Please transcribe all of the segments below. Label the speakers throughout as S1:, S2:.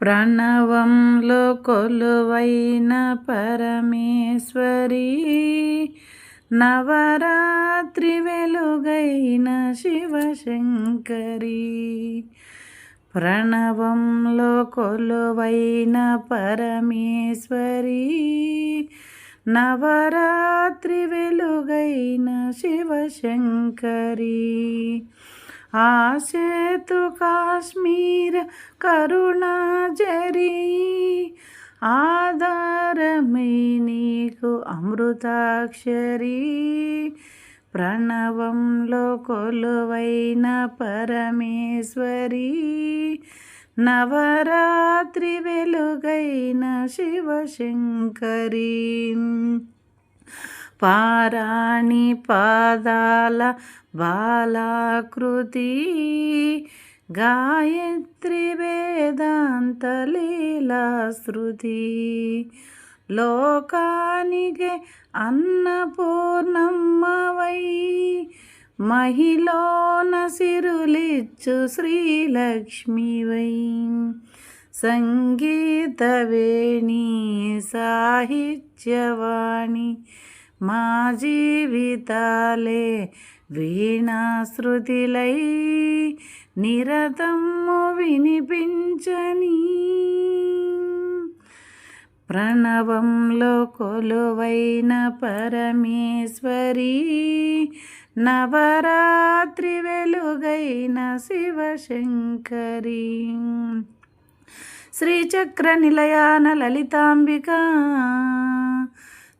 S1: ప్రణవంలో కొలువైన పరమేశ్వరి నవరాత్రి వెలుగైన శివశంకరి. ప్రణవంలో కొలువైన పరమేశ్వరి నవరాత్రి వెలుగైన శివశంకరి. ఆసేతు కాశ్మీర కరుణాజరి ఆధారమే నీకు అమృతాక్షరి. ప్రణవంలో కొలువైన పరమేశ్వరి నవరాత్రి వెలుగైన శివశంకరి. పారాణి పాదాల బాలాకృతి గాయత్రి వేదాంత లీలాశ్రుతి. లోకానికి అన్నపూర్ణమ్మవై మహిళన సిరులిచ్చు శ్రీలక్ష్మివై. సంగీతవేణి సాహిత్యవాణి మా జీవితాలే వీణాశ్రుతిలై నిరతము వినిపించని. ప్రణవంలో కొలువైన పరమేశ్వరి నవరాత్రి వెలుగైన శివశంకరి. శ్రీచక్ర నిలయాన లలితాంబిక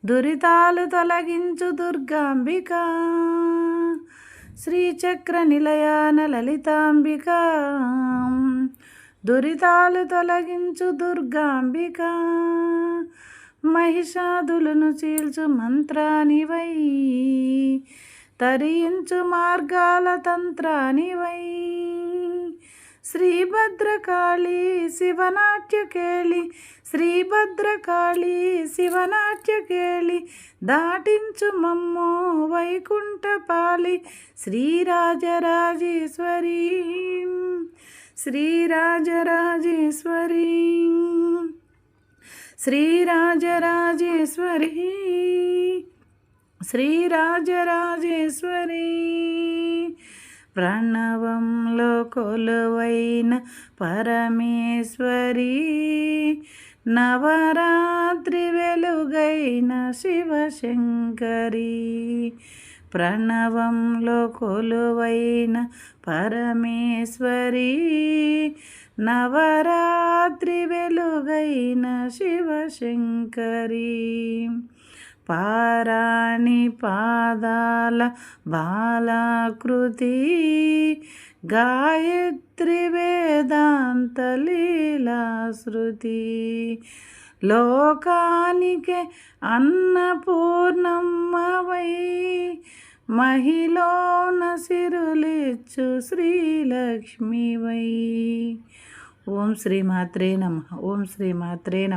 S1: దురితాలు తొలగించు దుర్గాంబిక. శ్రీచక్ర నిలయాన లలితాంబిక. దురితాలు తొలగించు దుర్గాంబిక. మహిషాదులను చీల్చు మంత్రానివై. తరించు మార్గాల తంత్రానివై. శ్రీభద్రకాళి శివనాట్యకేళి శ్రీభద్రకాళి శివనాట్యకేళి దాటించు మమ్మో వైకుంఠపాలి శ్రీరాజరాజేశ్వరి శ్రీరాజరాజేశ్వరి శ్రీరాజరాజేశ్వరి శ్రీరాజరాజేశ్వరి. ప్రణవంలో కొలువైన పరమేశ్వరి నవరాత్రి వెలుగైన శివశంకరి. ప్రణవంలో కొలువైన పరమేశ్వరి నవరాత్రి వెలుగైన శివశంకరి. పారాణి పాదాల బాలాకృతి గాయత్రి వేదాంత లీలా శృతి లోకానికి అన్నపూర్ణమ్మవై మహిళన సిరులిచ్చు శ్రీలక్ష్మివై. ఓం శ్రీమాత్రే నమ. ఓం శ్రీమాత్రే నమ.